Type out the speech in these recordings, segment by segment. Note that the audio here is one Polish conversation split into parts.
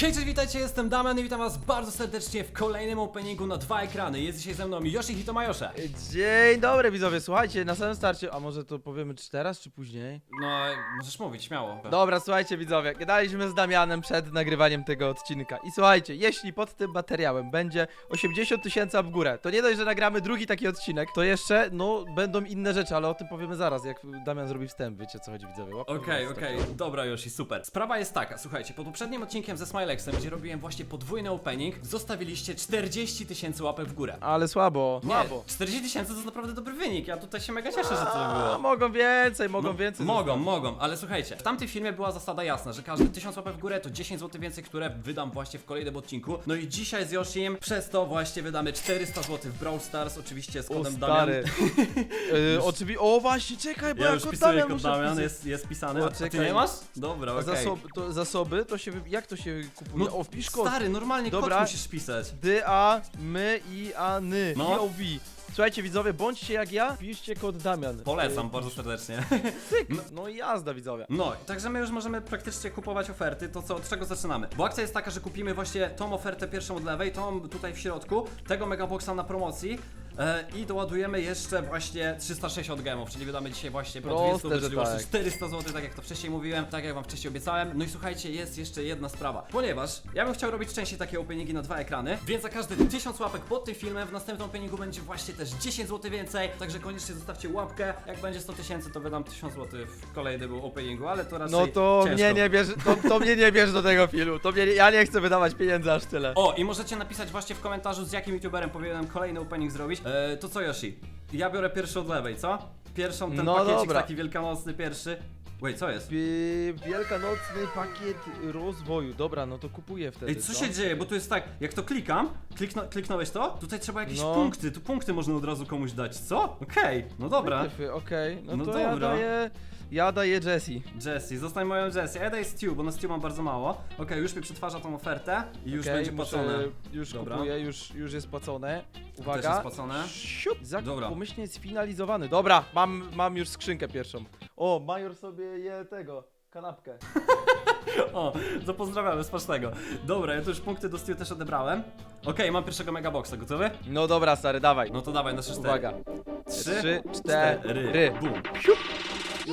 Hej, cześć, witajcie, jestem Damian i witam was bardzo serdecznie w kolejnym openingu na dwa ekrany. Jest dzisiaj ze mną Yoshi Hitomayosze. Dzień dobry widzowie, słuchajcie, na samym starcie, a może to powiemy czy teraz, czy później? No, możesz mówić, śmiało. Dobra, słuchajcie widzowie, gadaliśmy z Damianem przed nagrywaniem tego odcinka i słuchajcie, jeśli pod tym materiałem będzie 80 tysięcy w górę, to nie dość, że nagramy drugi taki odcinek, to jeszcze, no, będą inne rzeczy, ale o tym powiemy zaraz, jak Damian zrobi wstęp, wiecie o co chodzi widzowie. Okej, okej, dobra Yoshi, super. Sprawa jest taka, słuchajcie, pod poprzednim odcinkiem ze Smilexem, gdzie robiłem właśnie podwójny opening, zostawiliście 40 tysięcy łapek w górę. Ale słabo, Nie, słabo. 40 tysięcy to jest naprawdę dobry wynik, ja tutaj się mega cieszę, że to A, było. mogą więcej, mogą więcej. Mogą, mogą, ale słuchajcie, w tamtym filmie była zasada jasna, że każdy 1000 łapek w górę to 10 zł więcej, które wydam właśnie w kolejnym odcinku. No i dzisiaj z Yoshim przez to właśnie wydamy 400 zł w Brawl Stars, oczywiście z O kodem stary. Damian. y, oczywiście, o właśnie, czekaj, bo Ja ja już Damian kod Damian, jest, jest pisany. O, A ty czekaj. nie masz? Dobra, okej. zasoby, to, zasoby, to się, wy- jak to się kupuje? No, o, wpisz kod. Stary, normalnie Dobra. kod musisz pisać. D, A, my, I, A, ny. No. No. V. Słuchajcie widzowie, bądźcie jak ja, piszcie kod Damian. Polecam Y, bardzo serdecznie. Cyk. No i jazda widzowie. No, także my już możemy praktycznie kupować oferty, to co, od czego zaczynamy? Bo akcja jest taka, że kupimy właśnie tą ofertę pierwszą od lewej, tą tutaj w środku, tego megaboxa na promocji e, i doładujemy jeszcze właśnie 360 gemów, czyli wydamy dzisiaj właśnie po Proste, 200, że czyli tak. 400 zł, tak jak to wcześniej mówiłem, tak jak wam wcześniej obiecałem. No i słuchajcie, jest jeszcze jedna sprawa, ponieważ ja bym chciał robić częściej takie openingi na dwa ekrany, więc za każdy 1000 łapek pod tym filmem w następnym openingu będzie właśnie też 10 zł więcej, także koniecznie zostawcie łapkę, jak będzie 100 tysięcy to wydam 1000 zł w kolejnym openingu, ale to raczej No to ciężko. mnie nie bierz, to, to mnie nie bierz do tego filmu. To mnie, ja nie chcę wydawać pieniędzy aż tyle. O, i możecie napisać właśnie w komentarzu, z jakim youtuberem powinienem kolejny opening zrobić. E, to co, Yoshi? Ja biorę pierwszy od lewej, co? Pierwszą, ten No pakiecik dobra. taki wielkanocny pierwszy. Wait, co jest? Wi- Wielkanocny pakiet rozwoju. Dobra, no to kupuję wtedy. Ej, co się dzieje? Bo tu jest tak, jak to klikam, klikno, kliknąłeś to? Tutaj trzeba jakieś No. punkty, tu punkty można od razu komuś dać, co? Okej, no dobra. Tyfy, Okej, no, No to ja dobra. daję, ja daję Jessie. Jessie, zostań moją Jessie. Ja daję Stew, bo na Stew mam bardzo mało. Okej, już mi przetwarza tą ofertę i już Okej, będzie muszę- płacone. Już Dobra. kupuję, już, już jest płacone. Też Uwaga. jest. Siup, zakup Dobra. pomyślnie sfinalizowany. Dobra, mam, mam już skrzynkę pierwszą. O, Major sobie je tego, kanapkę. O, to pozdrawiamy, smacznego. Dobra, ja tu już punkty do Stew też odebrałem. Okej, mam pierwszego megaboxa, gotowy? No dobra, stary, dawaj. No to dawaj na 3 4. Uwaga. Trzy, Trzy, cztery. Bum. Uwaga.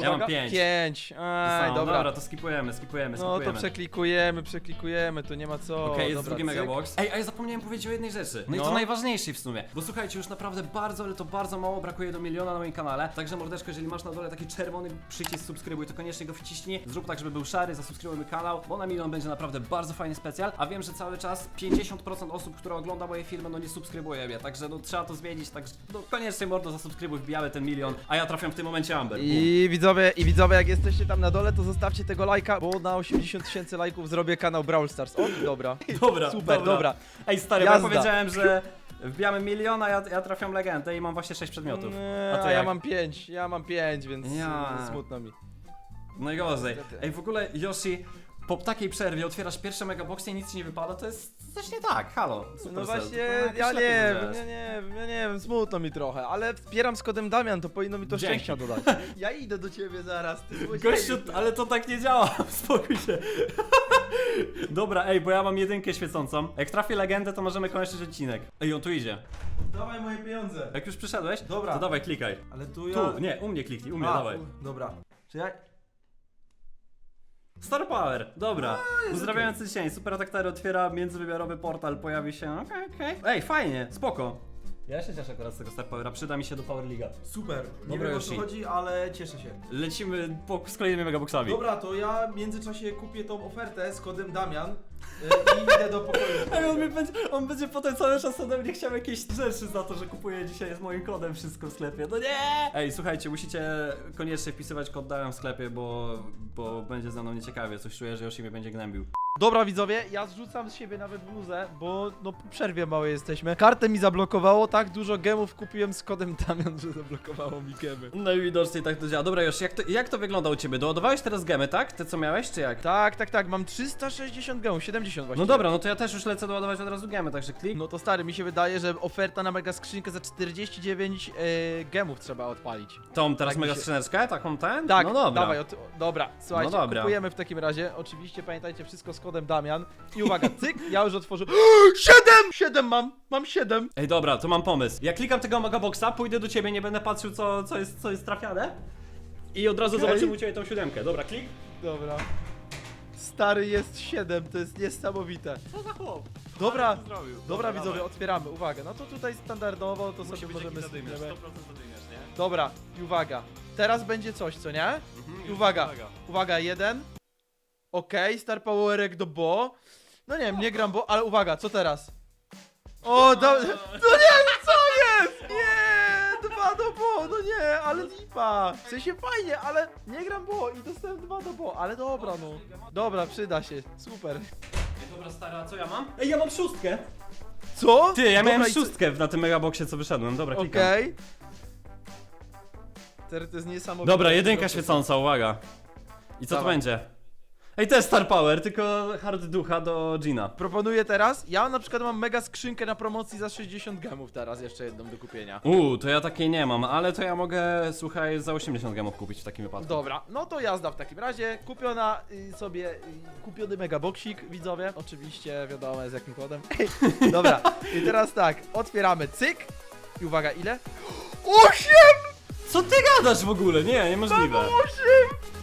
Ja mam pięć. Pięć. Aj, No, dobra. dobra, to skipujemy, skipujemy, No to przeklikujemy, przeklikujemy, to nie ma co. Okej, jest dobra, drugi cyk. megabox. Ej, a ja zapomniałem powiedzieć o jednej rzeczy. No, i No. to najważniejszej w sumie. Bo słuchajcie, już naprawdę bardzo, ale to bardzo mało brakuje do miliona na moim kanale. Także mordeczko, jeżeli masz na dole taki czerwony przycisk subskrybuj, to koniecznie go wciśnij. Zrób tak, żeby był szary, zasubskrybuj mój kanał, bo na milion będzie naprawdę bardzo fajny specjal. A wiem, że cały czas 50% osób, które ogląda moje filmy, no nie subskrybuje mnie. Także no trzeba to zmienić, także no koniecznie mordo zasubskrybuj, wbijamy ten milion. A ja trafiam w tym momencie Amber. Bum. I widzowie, i widzowie, jak jesteście tam na dole, to zostawcie tego lajka, bo na 80 tysięcy lajków zrobię kanał Brawl Stars. O, dobra. Dobra, Super, dobra. Ej, stary, bo ja Jazda. powiedziałem, że wbijamy milion, a ja, ja trafiam legendę i mam właśnie 6 przedmiotów. Nie, A to ja jak? mam 5, ja mam 5, więc Ja. smutno mi. Najgorzej. Niestety. Ej, w ogóle Yoshi, po takiej przerwie otwierasz pierwsze megaboxy i nic ci nie wypada, to jest coś nie tak, halo. No Supercell. właśnie, To jakoś ja nie wiem, ja nie wiem, ja nie wiem, smutno mi trochę, ale wspieram z kodem Damian, to powinno mi to Dzięki. szczęścia dodać. Ja idę do ciebie zaraz, ty Gościu, ale to tak nie działa, spokój się. Dobra, ej, bo ja mam jedynkę świecącą. Jak trafię legendę, to możemy kończyć odcinek. Ej, on tu idzie. Dawaj moje pieniądze. Jak już przyszedłeś, Dobra. to dawaj, klikaj. Ale tu ja... Tu, nie, u mnie kliknij, u mnie, A, dawaj. u- Dobra. Czy ja... Star Power, dobra. Uzdrawiający dzień, Super Ataktory otwiera międzywymiarowy portal, pojawi się. Okej, okej. Ej, fajnie, spoko. Ja się cieszę akurat z tego Star Powera, przyda mi się do Power League'a. Super. Nie Dobra, wiem o co Yoshi. chodzi, ale cieszę się. Lecimy po, z kolejnymi megaboxami. Dobra, to ja w międzyczasie kupię tą ofertę z kodem Damian y, i idę do pokoju. Ej, on, mi będzie, on będzie potem cały czas ode mnie chciał jakieś rzeczy za to, że kupuje dzisiaj z moim kodem wszystko w sklepie. No nie! Ej, słuchajcie, musicie koniecznie wpisywać kod dałem w sklepie, bo, bo będzie za mną nieciekawie. Coś czuję, że Yoshi mnie będzie gnębił. Dobra widzowie, ja zrzucam z siebie nawet bluzę, bo no po przerwie małej jesteśmy. Kartę mi zablokowało, tak dużo gemów kupiłem z kodem Damian, że zablokowało mi gemy. No i widocznie tak to działa. Dobra, Yoshi, jak to, jak to wygląda u ciebie? Doładowałeś teraz gemy, tak? Te co miałeś, czy jak? Tak, tak, tak, mam 360 gemów, 70 właśnie. No dobra, no to ja też już lecę doładować od razu gemy, także klik. No to stary, mi się wydaje, że oferta na mega skrzynkę za 49 e, gemów trzeba odpalić. Tą teraz tak mi mega się- skrzyneczkę, taką ten? Tak, no dobra. dawaj, od, dobra, słuchajcie, No dobra. kupujemy w takim razie. Oczywiście pamiętajcie wszystko z kodem Damian. I uwaga, cyk, ja już otworzyłem. Siedem! Siedem mam! Mam siedem! Ej, dobra, to mam pomysł. Ja klikam tego megaboxa, pójdę do ciebie, nie będę patrzył, co, co, jest, co jest trafiane. I od razu Okej. zobaczymy u ciebie tą siódemkę. Dobra, klik. Dobra. Stary jest siedem, to jest niesamowite. Co za chłop? Dobra, dobra widzowie, dawaj. otwieramy. Uwaga, no to tutaj standardowo to Musi sobie być możemy jakiś zadymiarz, spróbować. 100% zadymiarz, nie? Dobra, i uwaga. Teraz będzie coś, co nie? Mhm, I uwaga, uwaga, jeden. Okej, Star Powerek do Bo. No nie wiem, nie gram Bo, ale uwaga, co teraz? O, do... No nie, co jest? Nie, dwa do Bo, no nie, ale lipa. W sensie fajnie, ale nie gram Bo i dostałem dwa do Bo, ale dobra no. Dobra, przyda się, super. Ej, dobra, stara, co ja mam? Ej, ja mam szóstkę! Co? Ty, ja miałem Dobra, i co- szóstkę na tym megaboxie, co wyszedłem. Dobra, klikam. Okej. Teraz to jest niesamowite. Dobra, jedynka świecąca, uwaga. I co to Dawaj. będzie? Ej, to jest Star Power, tylko hard ducha do Gina. Proponuję teraz, ja na przykład mam mega skrzynkę na promocji za 60 gemów teraz, jeszcze jedną do kupienia. Uuu, to ja takiej nie mam, ale to ja mogę, słuchaj, za 80 gemów kupić w takim wypadku. Dobra, no to jazda w takim razie. Kupiona y, sobie, y, kupiony megaboksik, widzowie. Oczywiście wiadomo z jakim kodem. Dobra, i teraz tak, otwieramy cyk. I uwaga, ile? 8! Co ty gadasz w ogóle? Nie, niemożliwe. 8!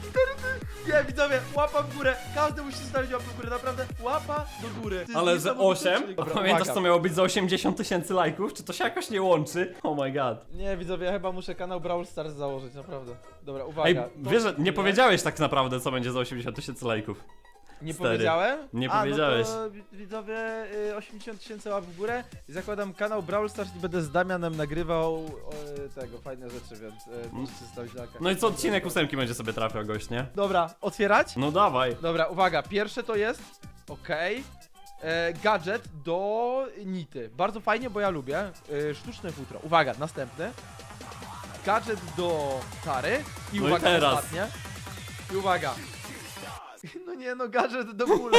Nie, widzowie, łapa w górę. Każdy musi zostawić łapę w górę, naprawdę. Łapa do góry. To jest Ale że niesamowity 8? odcinek. A Dobra, pamiętasz uwaga. co miało być za 80 tysięcy lajków? Czy to się jakoś nie łączy? Oh my god. Nie, widzowie, ja chyba muszę kanał Brawl Stars założyć, naprawdę. Dobra, uwaga. Ej, to wiesz, że nie powiedziałeś tak naprawdę co będzie za 80 tysięcy lajków. Nie Stary. powiedziałem? Nie A, powiedziałeś. No to, wi- widzowie, y, 80 tysięcy łap w górę i zakładam kanał Brawl Stars i będę z Damianem nagrywał y, tego, fajne rzeczy, więc y, możecie zostawić lajka. No i co odcinek ósemki będzie sobie trafiał gość, nie? Dobra, otwierać? No dawaj. Dobra, uwaga, pierwsze to jest, okej, e, gadżet do Nity. Bardzo fajnie, bo ja lubię. E, sztuczne futro. Uwaga, następny. Gadżet do Tary. I No i uwaga, teraz. ostatnie. I uwaga. No nie no, gadżet do Bula.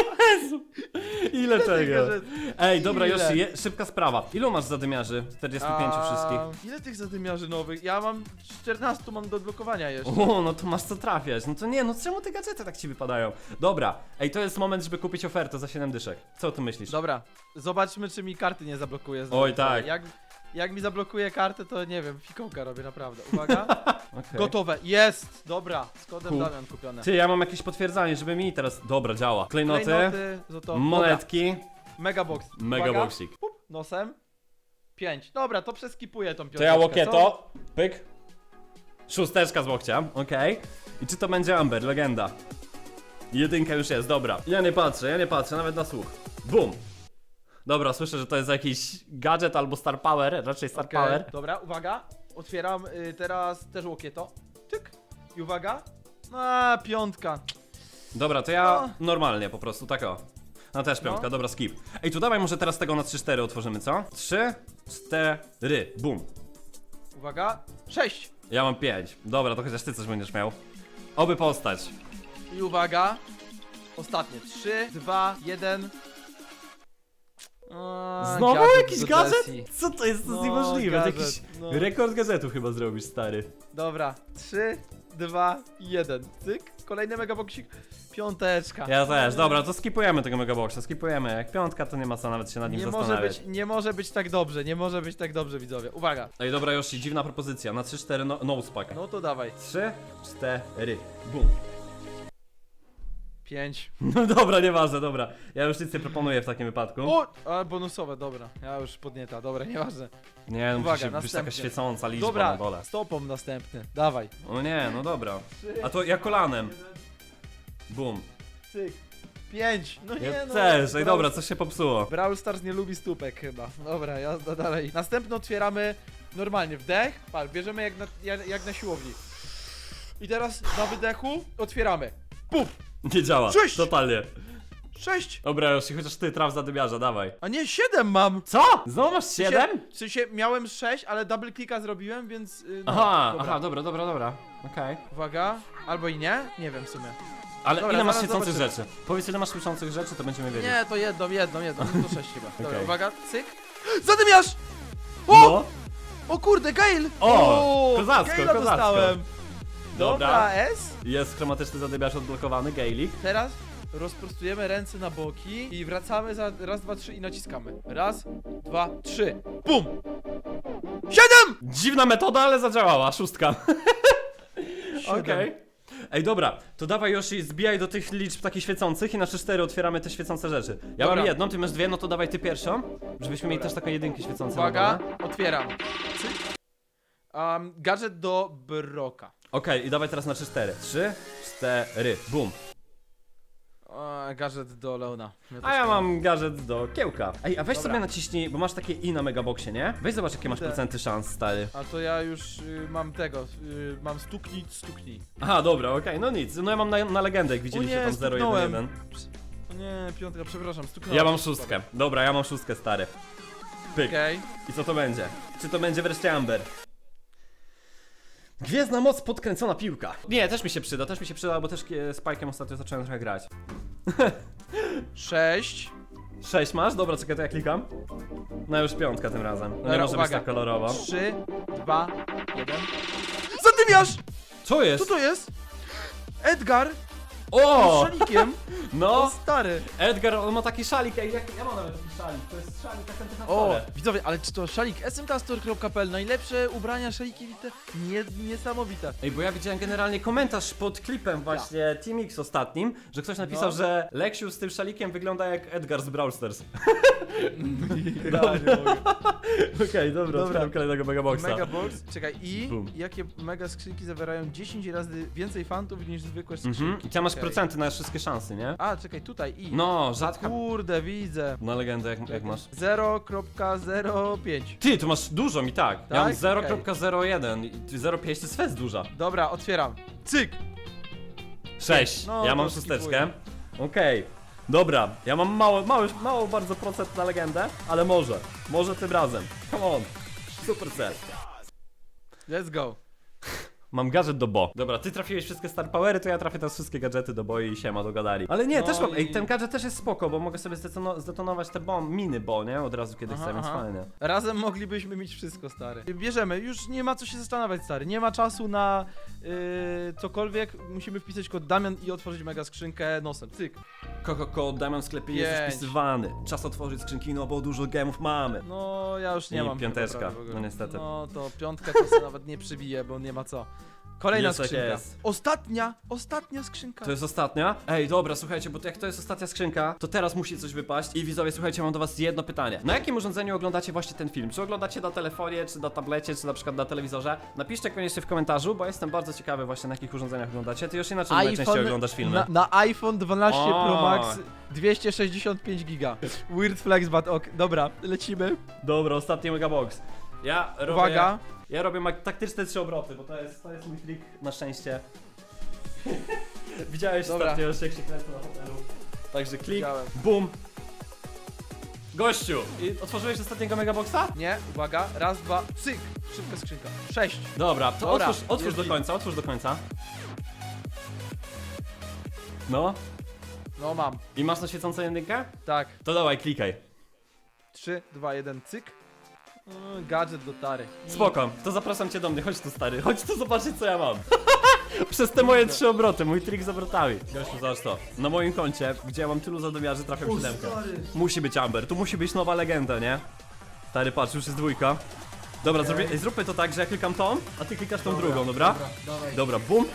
Ile tego? gadżet? Ej, dobra Ile? Yoshi, je, szybka sprawa. Ilu masz zadymiarzy? 45 wszystkich. Ile tych zadymiarzy nowych? Ja mam 14 mam do odblokowania jeszcze. O, no to masz co trafiać. No to nie, no czemu te gadżety tak ci wypadają? Dobra, ej, to jest moment, żeby kupić ofertę za 7 dyszek. Co o tym myślisz? Dobra, zobaczmy czy mi karty nie zablokuje. znowu. Oj, tak. Jak, jak mi zablokuje kartę, to nie wiem, fikołka robię naprawdę. Uwaga. Okej. Gotowe, jest! Dobra, z kodem Cool. Damian kupione. Ty, ja mam jakieś potwierdzanie, żeby mi teraz... Dobra, działa. Klejnoty, Klejnoty, złoto. monetki, Dobra, Megabox. megaboxik. Pup, nosem. Pięć. Dobra, to przeskipuję tą To piąteczkę. ja co? łokieto, pyk. Szósteczka z łokcia, okej. I czy to będzie Amber, legenda? Jedynka już jest, dobra. Ja nie patrzę, ja nie patrzę, nawet na słuch. Bum. Dobra, słyszę, że to jest jakiś gadżet albo Star Power, raczej Star Okej, Power. Dobra, uwaga. Otwieram y, teraz też łokieto. Tyk. I uwaga. A, piątka. Dobra, to ja No. normalnie po prostu, tak o. No też piątka, No. dobra, skip. Ej, tu dawaj może teraz tego na 3-4 otworzymy, co? 3, 4, bum. Uwaga. Sześć. Ja mam 5. Dobra, to chociaż ty coś będziesz miał. Oby postać. I uwaga. Ostatnie. Trzy, dwa, jeden. A, Znowu gadżet jakiś do? Jessie. Co to jest? To jest No, niemożliwe. To gadżet, jakiś no. rekord gazetu chyba zrobisz, stary. Dobra. Trzy, dwa, jeden. Cyk. Kolejny megaboksik. Piąteczka. Ja też. Dobra, to skipujemy tego megaboxa, skipujemy. Jak piątka, to nie ma co nawet się nad nim Nie może, zastanawiać. być, nie może być tak dobrze, nie może być tak dobrze, widzowie. Uwaga. Ej, dobra, Yoshi, dziwna propozycja. Na 3-4 no, nose pack. No to dawaj. 3, 4, bum. Pięć. No dobra, nieważne, dobra. Ja już nic nie proponuję w takim wypadku. O! A, bonusowe, dobra. Ja już podnieta, dobra, nieważne. Nie, no Uwaga, musi być taka następny. świecąca liczba na Dobra, dole. stopą następny. Dawaj. O nie, no dobra. A to ja kolanem. Bum. Cyk. Pięć. No nie Ja no. też, ej Brawl- dobra, coś się popsuło. Brawl Stars nie lubi stópek chyba. Dobra, jazda dalej. Następny otwieramy normalnie wdech. Patrz, bierzemy jak na, jak, jak na siłowni. I teraz na wydechu otwieramy. Puf! Nie działa, Sześć! totalnie. Sześć! Dobra, Yoshi, chociaż ty traf zadymiarza, dawaj. A nie, siedem mam! Co? Znowu masz 7? W sensie miałem 6, ale double clicka zrobiłem, więc. Yy, no, Aha, dobra. aha, dobra, dobra, dobra. Okej. Uwaga, albo i nie? Nie wiem w sumie. Ale Dobra, ile masz zaraz świecących zobaczymy. rzeczy? Powiedz ile masz świecących rzeczy, to będziemy wiedzieć. Nie, to jedną, jedną, jedną. No to 6 chyba. Dobra, Okej. uwaga, cyk. Zadymiarz! O! No, O kurde, Gale! O, kozacko, Gale'a kozacko. dostałem! Dobra. S. jest chromatyczny zadymiarz odblokowany, Gaelic. Teraz rozprostujemy ręce na boki i wracamy za raz, dwa, trzy i naciskamy. Raz, dwa, trzy. Bum! Siedem! Dziwna metoda, ale zadziałała, szóstka. Siedem. Okej. Ej, dobra, to dawaj Yoshi, zbijaj do tych liczb takich świecących i na 3-4 otwieramy te świecące rzeczy. Ja Dobra. mam jedną, ty masz dwie, no to dawaj ty pierwszą, żebyśmy mieli też taką jedynkę świecącą. Uwaga, otwieram. Cyk. Um, gadżet do Broka. Okej, i dawaj teraz na 3-4. 3, 4, bum. E, gadżet do Leona. A ja mam. gadżet do kiełka. Ej, a weź Dobra. sobie naciśnij, bo masz takie i na megaboxie, nie? Weź zobacz jakie masz Widzę. procenty szans, stary. A to ja już y, mam tego, y, mam stuknij, stuknij. Aha, dobra, okej, no nic. No ja mam na, na legendę, jak widzieliście tam 0, 1, stuknąłem. 1. O nie, piątka, przepraszam, stuknąłem. Ja mam szóstkę. Dobra, ja mam szóstkę, stary. Pyk. Okej. I co to będzie? Czy to będzie wreszcie Amber? Gwiezdna moc podkręcona piłka. Nie, też mi się przyda, też mi się przyda, bo też e, z Pike'em ostatnio zacząłem trochę grać. Sześć. 6 masz? Dobra, czekaj, to ja klikam. No już piątka tym razem. No nie Dobra, może być uwaga. tak kolorowo. Trzy, dwa, jeden. Zadymiarz! Co Co jest? to jest? Edgar O! szalikiem. O No! stary. Edgar, on ma taki szalik, ej, jak, ja mam nawet taki szalik, to jest szalik ten na O, stole. widzowie, ale czy to szalik smkstore.pl Najlepsze ubrania, szaliki, te nie, niesamowite. Ej, bo ja widziałem generalnie komentarz pod klipem właśnie Team X ostatnim, że ktoś napisał, No. że Leksiu z tym szalikiem wygląda jak Edgar z Brawl Stars. Mogę. Okej, dobra, Dobra. otwieram kolejnego megaboxa. Mega box, czekaj, i Bum. jakie mega skrzynki zawierają 10 razy więcej fantów niż zwykłe skrzynki. Mhm. I tam masz Okej. procenty na wszystkie szanse, nie? A, czekaj, tutaj i. No, rzadka. Kurde, widzę. Na legendę, jak, jak masz? 0.05. Ty, tu masz dużo mi tak. Ja mam Tak? 0.01 i ty 0.5 to jest fest duża. Dobra, otwieram. Cyk! 6. No, ja to mam szósteczkę. Okej. Dobra, ja mam mało, mało, mało bardzo procent na legendę, ale może. Może tym razem. Come on. Super cel. Let's go. Mam gadżet do Bo. Dobra, ty trafiłeś wszystkie Star Powery, to ja trafię teraz wszystkie gadżety do Bo i siema dogadali. Ale nie, No też mam. Ej, i- ten gadżet też jest spoko, bo mogę sobie zdetono- zdetonować te bomb, miny Bo, nie? Od razu kiedy Aha, chcę, więc aha. fajnie. Razem moglibyśmy mieć wszystko, stary. Bierzemy, już nie ma co się zastanawiać, stary. Nie ma czasu na yy, cokolwiek. Musimy wpisać kod Damian i otworzyć mega skrzynkę nosem. Cyk. Koko, Damian w sklepie jest Pięć. wpisywany. Czas otworzyć skrzynki, no bo dużo gemów mamy. No, ja już nie I mam. chyba piąteczka, prawie w ogóle. no niestety. No, to piątkę to sobie nawet nie przybije, bo nie ma co. Kolejna Jest skrzynka. jest. Ostatnia, ostatnia skrzynka. To jest ostatnia? Ej, dobra, słuchajcie, bo to jak to jest ostatnia skrzynka, to teraz musi coś wypaść. I widzowie, słuchajcie, mam do was jedno pytanie. Na jakim urządzeniu oglądacie właśnie ten film? Czy oglądacie na telefonie, czy na tablecie, czy na przykład na telewizorze? Napiszcie koniecznie w komentarzu, bo jestem bardzo ciekawy właśnie na jakich urządzeniach oglądacie. Ty już inaczej najczęściej oglądasz filmy. Na, na iPhone 12 Pro O. Max 265 giga. Weird flex, but ok. Dobra, lecimy. Dobra, ostatni megabox. Ja robię... Uwaga. Ja robię ma- taktyczne trzy obroty, bo to jest, to jest mój trik na szczęście. Widziałeś Dobra. ostatnio już jak się kręcę na hotelu. Także klik, Widziałem. bum. Gościu! I otworzyłeś ostatniego megaboxa? Nie, uwaga. Raz, dwa, cyk. Szybka skrzynka. Sześć. Dobra, to Dobra, otwórz, otwórz jest do git. końca, otwórz do końca. No, No mam. i masz na świecącą jedynkę? Tak. To dawaj, klikaj. Trzy, dwa, jeden, cyk. Gadżet do tary. Spoko, to zapraszam cię do mnie, chodź tu stary, chodź tu zobaczyć co ja mam. Przez te moje trzy obroty, mój trik z obrotami. Gościu, zobacz to. Na moim koncie, gdzie ja mam tylu zadomiarzy, trafiam O, siódemkę. stary. Musi być Amber, tu musi być nowa legenda, nie? Stary, patrz, już jest dwójka. Dobra, zrobię, zróbmy to tak, że ja klikam tą, a ty klikasz tą drugą, dobra? Dobra, dawaj. Dobra, bum.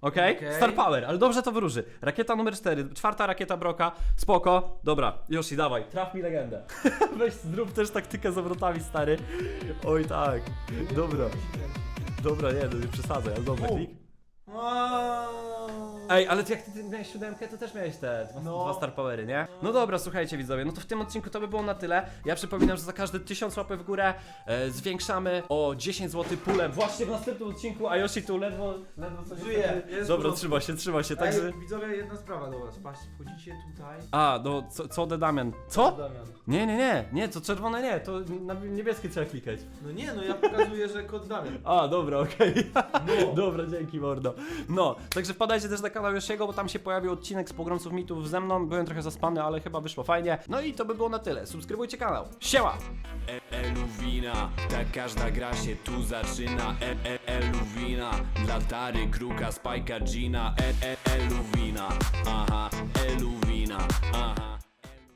Okej, Okej. Star Power, ale dobrze to wyróży. Rakieta numer 4, czwarta rakieta Broka, spoko. Dobra, Yoshi, dawaj, traf mi legendę. Weź, zrób też taktykę z obrotami, stary. Oj tak, dobra. Dobra, nie, no nie przesadzaj, ale dobra, klik. Ej, ale ty, jak ty, ty miałeś siódemkę, to też miałeś te dwa, No. dwa Star Powery, nie? No dobra, słuchajcie widzowie, no to w tym odcinku to by było na tyle. Ja przypominam, że za każdy 1000 łapy w górę e, zwiększamy o 10 zł pulę właśnie w następnym odcinku, a Yoshi tu ledwo, ledwo sobie Żyje, jest w Dobra, porządku. trzyma się, trzyma się, także... Ej, widzowie, jedna sprawa do was. Patrzcie, wchodzicie tutaj. A, no, co, co de Damian? Co? Damian. Nie, nie, nie, nie, to czerwone nie, to na niebieskie trzeba klikać. No nie, no ja pokazuję, że kod Damian. A, dobra, okej. No. Dobra, dzięki mordo. No, także wpadajcie też na kanał Darka Dariushiego, bo tam się pojawił odcinek z Pogromców Mitów ze mną. Byłem trochę zaspany, ale chyba wyszło fajnie. No i to by było na tyle. Subskrybujcie kanał. Siema! Eluwina, tak każda gra się tu zaczyna e, e, Eluwina, Kruka, Spajka, Gina e, Eluwina, aha, Eluwina, aha